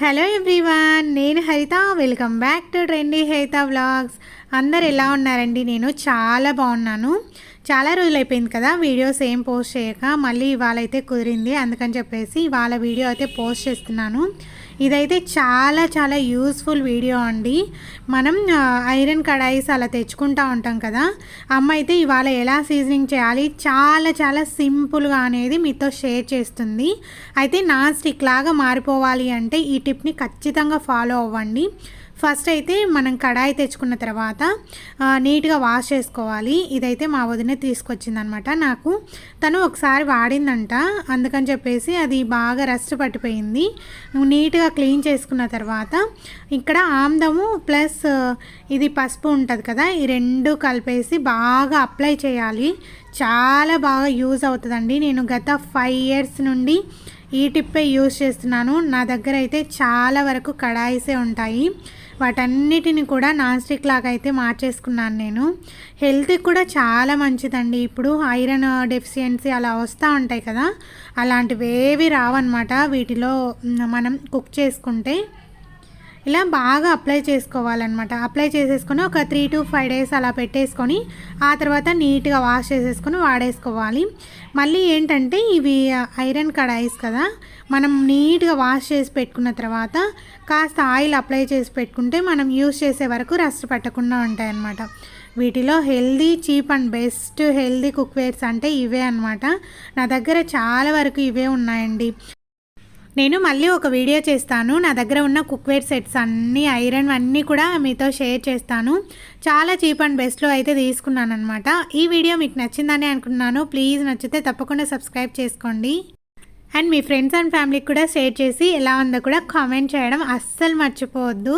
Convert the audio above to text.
Hello everyone నేను Haritha. Welcome back to trendy Haritha vlogs అందరు ఎలా ఉన్నారండి? నేను చాలా బాగున్నాను. చాలా రోజులు అయిపోయింది కదా వీడియోస్ ఏం పోస్ట్ చేయక మళ్ళీ ఇవాళ అయితే కుదిరింది. అందుకని చెప్పేసి ఇవాళ వీడియో అయితే పోస్ట్ చేస్తున్నాను. ఇదైతే చాలా చాలా యూస్ఫుల్ వీడియో అండి. మనం ఐరన్ కడాయిస్ అలా తెచ్చుకుంటా ఉంటాం కదా. అమ్మ అయితే ఇవాళ ఎలా సీజనింగ్ చేయాలి చాలా చాలా సింపుల్గా అనేది మీతో షేర్ చేస్తుంది. అయితే నాన్ స్టిక్ లాగా మారిపోవాలి అంటే ఈ టిప్ని ఖచ్చితంగా ఫాలో అవ్వండి. ఫస్ట్ అయితే మనం కడాయి తెచ్చుకున్న తర్వాత నీట్గా వాష్ చేసుకోవాలి. ఇదైతే మా వదిన తీసుకొచ్చిందనమాట. నాకు తను ఒకసారి వాడిందంట. అందుకని చెప్పేసి అది బాగా రస్ట్ పట్టిపోయింది. నీట్గా క్లీన్ చేసుకున్న తర్వాత ఇక్కడ ఆమ్దము ప్లస్ ఇది పసుపు ఉంటుంది కదా ఈ రెండు కలిపేసి బాగా అప్లై చేయాలి. చాలా బాగా యూజ్ అవుతుందండి. నేను గత ఫైవ్ ఇయర్స్ నుండి ఈ టిప్పే యూజ్ చేస్తున్నాను. నా దగ్గర అయితే చాలా వరకు కడాయిసే ఉంటాయి. వాటన్నిటిని కూడా నాన్ స్టిక్ లాగా అయితే మార్చేసుకున్నాను నేను. హెల్త్కి కూడా చాలా మంచిదండి. ఇప్పుడు ఐరన్ డెఫిషియన్సీ అలా వస్తూ ఉంటాయి కదా అలాంటివి ఏవి రావన్నమాట. వీటిలో మనం కుక్ చేసుకుంటే. ఇలా బాగా అప్లై చేసుకోవాలన్నమాట. అప్లై చేసేసుకొని ఒక త్రీ టు ఫైవ్ డేస్ అలా పెట్టేసుకొని ఆ తర్వాత నీట్గా వాష్ చేసేసుకొని వాడేసుకోవాలి. మళ్ళీ ఏంటంటే ఇవి ఐరన్ కడాయిస్ కదా మనం నీట్గా వాష్ చేసి పెట్టుకున్న తర్వాత కాస్త ఆయిల్ అప్లై చేసి పెట్టుకుంటే మనం యూస్ చేసే వరకు రస్ట్ పట్టకుండా ఉంటాయన్నమాట. వీటిలో healthy cheap and best healthy cookwares అంటే ఇవే అనమాట నా దగ్గర చాలా వరకు ఇవే ఉన్నాయండి. నేను మళ్ళీ ఒక వీడియో చేస్తాను. నా దగ్గర ఉన్న కుక్వేర్ సెట్స్ అన్నీ ఐరన్ అన్నీ కూడా మీతో షేర్ చేస్తాను. చాలా చీప్ అండ్ బెస్ట్లో అయితే తీసుకున్నాను అనమాట ఈ వీడియో మీకు నచ్చిందని అనుకున్నాను ప్లీజ్ నచ్చితే తప్పకుండా సబ్స్క్రైబ్ చేసుకోండి. అండ్ మీ ఫ్రెండ్స్ అండ్ ఫ్యామిలీకి కూడా షేర్ చేసి ఎలా ఉందో కూడా కామెంట్ చేయడం అస్సలు మర్చిపోవద్దు.